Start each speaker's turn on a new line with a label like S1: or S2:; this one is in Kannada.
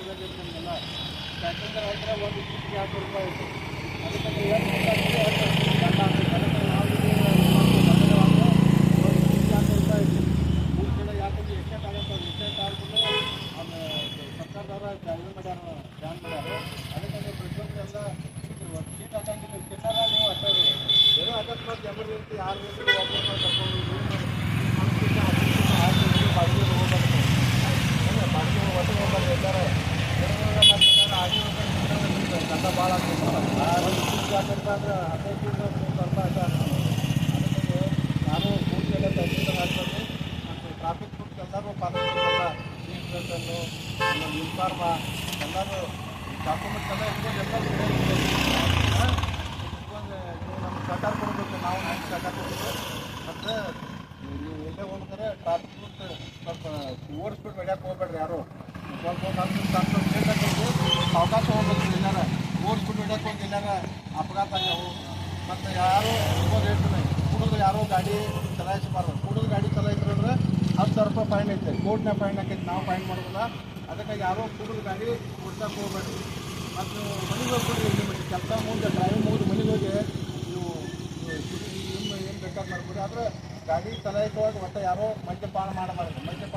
S1: ಕೊಡೋದಿರ್ತಂಗಲ್ಲ ಯಾಕಂದ್ರೆ ರೈತರ ಒಂದು ಇಪ್ಪತ್ತಿಗೆ ಹತ್ತು ರೂಪಾಯಿ ಇತ್ತು. ಅದಕ್ಕೆ ಎರಡು ಸರ್ಕಾರದವರ ಜಾಗೃತಿ ಮಾಡ್ಯಾರ ಜಾನ್ ಮಾಡ್ಯಾರ. ಅದಕ್ಕೆ ಪ್ರತಿಯೊಂದೆಲ್ಲ ಸೀಟ್ ಹಾಕಂಗಿಲ್ಲ ಕಿನ್ನಾರ ನೀವು ಅಟ್ಟಾರಿ ಬೇರೆ ಅಕಸ್ಮಾತ್ ಜಬರ್ದಸ್ತಿ ಯಾರು ಬೇಕು ಆಗಪ್ಪ ಅಂದ್ರೆ ಹದಿನೈದು ಸ್ವಲ್ಪ ನಾನು ಪೂರ್ತಿಯೆಲ್ಲ ತಹಸೀಲ್ದಾರ್ ಹಾಕ್ಬೇಕು ಮತ್ತು ಟ್ರಾಫಿಕ್ ರೂಲ್ಸ್ ಎಲ್ಲರೂ ಪಾಲಿಸಬೇಕಲ್ಲ ಸೀಟ್ ಬೆಲ್ಟನ್ನು ಯೂನಿಫಾರ್ಮ ಎಲ್ಲರೂ ಡಾಕ್ಯುಮೆಂಟ್ಸ್ ಎಲ್ಲ ಇಟ್ಕೊಂಡು ಎಲ್ಲರೂ ನಮ್ಗೆ ಸಹಕಾರ ಕೊಡಬೇಕು ನಾವು ಹೆಂಗೆ ಸಹಕಾರ ಮತ್ತು ಎಲ್ಲೇ ಹೋಗ್ತಾರೆ ಟ್ರಾಫಿಕ್ ಸ್ವಲ್ಪ ಓವರ್ ಸ್ಪೀಡ್ ಹೊಡ್ಯಕ್ಕೆ ಹೋಗ್ಬೇಡ್ರಿ ಯಾರು ಸ್ವಲ್ಪ ನಮ್ಮ ಹೋಗಿ ಎಲ್ಲಾರ ಅಪಘಾತ ಆಗ್ಯಾವು. ಮತ್ತು ಯಾರು ಹೇಳ್ತೀನಿ ಕುಡಿದು ಯಾರೋ ಗಾಡಿ ಚಲಾಯಿಸಬಾರ್ದು. ಕುಡಿದು ಗಾಡಿ ಚಲಾಯಿಸ್ರು ಅಂದ್ರೆ ಹತ್ತು ಸಾವಿರ ರೂಪಾಯಿ ಫೈನ್ ಐತೆ. ಕೋರ್ಟ್ನ ಫೈನ್ ಹಾಕೈತೆ. ನಾವು ಫೈನ್ ಮಾಡೋದಿಲ್ಲ. ಅದಕ್ಕೆ ಯಾರೋ ಕುಡಿದು ಗಾಡಿ ಓಡ್ಸಕ್ಕೆ ಹೋಗ್ಬೇಡಿ ಮತ್ತು ಮನೆಗೆ ಹೋಗ್ಬಿಡ್ರಿ ನಿಮ್ಮ ಕೆಲಸ ಮುಂದೆ ಡ್ರೈವಿಂಗ್ ಮುಗಿದು ಮನೆಗೆ ಹೋಗಿ ನೀವು ಏನು ಬೇಕಾದ್ರೆ ಮಾಡ್ಬೋದು ಆದರೆ ಗಾಡಿ ಚಲಾಯಿಸುವಾಗ ಒಟ್ಟು ಯಾರೋ ಮದ್ಯಪಾನ ಮಾಡಬಾರ್ದು. ಮದ್ಯಪಾನ